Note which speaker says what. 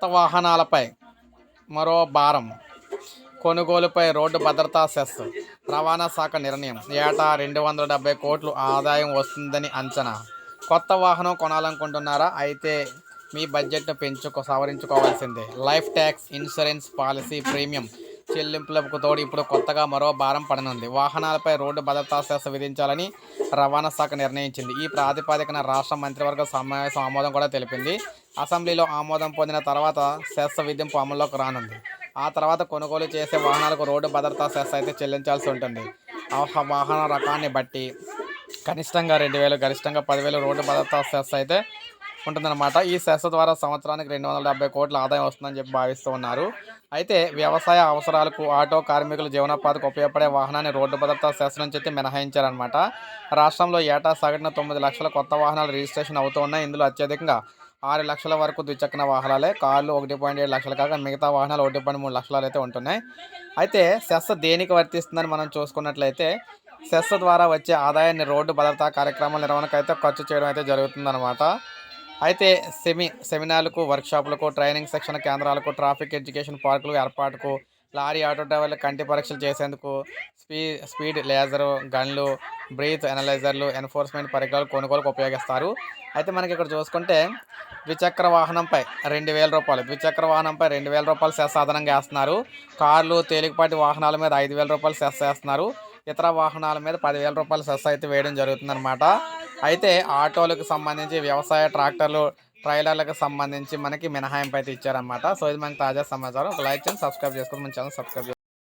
Speaker 1: కొత్త వాహనాలపై మరో భారం. కొనుగోలుపై రోడ్డు భద్రతా సెస్ రవాణా శాఖ నిర్ణయం. ఏటా రెండు వందల డెబ్బై కోట్లు ఆదాయం వస్తుందని అంచనా. కొత్త వాహనం కొనాలనుకుంటున్నారా? అయితే మీ బడ్జెట్ను పెంచుకో సవరించుకోవాల్సిందే. Life tax insurance policy premium చెల్లింపులకు తోడు ఇప్పుడు కొత్తగా మరో భారం పడనుంది. వాహనాలపై రోడ్డు భద్రతా సెస్ విధించాలని రవాణా శాఖ నిర్ణయించింది. ఈ ప్రాతిపదికన రాష్ట్ర మంత్రివర్గ సమావేశం ఆమోదం కూడా తెలిపింది. అసెంబ్లీలో ఆమోదం పొందిన తర్వాత సెస్ విధింపు అమల్లోకి రానుంది. ఆ తర్వాత కొనుగోలు చేసే వాహనాలకు రోడ్డు భద్రతా సెస్ అయితే చెల్లించాల్సి ఉంటుంది. వాహన రకాన్ని బట్టి కనిష్టంగా రెండు వేలు గరిష్టంగా పదివేలు రోడ్డు భద్రతా సెస్ అయితే ఉంటుందన్నమాట. ఈ సెస్ ద్వారా సంవత్సరానికి రెండు వందల డెబ్బై కోట్ల ఆదాయం వస్తుందని చెప్పి భావిస్తూ ఉన్నారు. అయితే వ్యవసాయ అవసరాలకు ఆటో కార్మికుల జీవనోపాధికి ఉపయోగపడే వాహనాన్ని రోడ్డు భద్రతా సెస్ నుంచి అయితే మినహాయించారనమాట రాష్ట్రంలో ఏటా సగటున తొమ్మిది లక్షల కొత్త వాహనాలు రిజిస్ట్రేషన్ అవుతూ ఉన్నాయి. ఇందులో అత్యధికంగా ఆరు లక్షల వరకు ద్విచక్ర వాహనాలే కార్లు ఒకటి పాయింట్ ఏడు లక్షలు కాగా మిగతా వాహనాలు ఒకటి పాయింట్ మూడు లక్షలు అయితే ఉంటున్నాయి. అయితే సెస్ దేనికి వర్తిస్తుందని మనం చూసుకున్నట్లయితే సెస్ ద్వారా వచ్చే ఆదాయాన్ని రోడ్డు భద్రతా కార్యక్రమాల నిర్వహణకు అయితే ఖర్చు చేయడం అయితే జరుగుతుందన్నమాట. అయితే సెమి సెమినార్లకు వర్క్షాపులకు ట్రైనింగ్ శిక్షణ కేంద్రాలకు ట్రాఫిక్ ఎడ్యుకేషన్ పార్కులు ఏర్పాటుకు లారీ ఆటో డ్రైవర్ల కంటి పరీక్షలు చేసేందుకు స్పీ స్పీడ్ లేజరు గన్లు బ్రీత్ ఎనలైజర్లు ఎన్ఫోర్స్మెంట్ పరికరాలు కొనుగోలుకు ఉపయోగిస్తారు. అయితే మనకి ఇక్కడ చూసుకుంటే ద్విచక్ర వాహనంపై రెండు వేల రూపాయలు ద్విచక్ర వాహనంపై రెండు వేల రూపాయలు సెస్ అదనంగా వేస్తున్నారు. కార్లు తేలికపాటి వాహనాల మీద ఐదు వేల రూపాయలు సెస్ వేస్తున్నారు. ఇతర వాహనాల మీద పదివేల రూపాయలు సెస్ అయితే వేయడం జరుగుతుందన్నమాట. అయితే ఆటోలకు సంబంధించి వ్యవసాయ ట్రాక్టర్లు ట్రైలర్లకు సంబంధించి మనకి మినహాయింపు అయితే ఇచ్చారన్నమాట. సో ఇది మనకి తాజా సమాచారం. ఒక లైక్ చేయండి సబ్స్క్రైబ్ చేసుకుని మన ఛానల్ సబ్స్క్రైబ్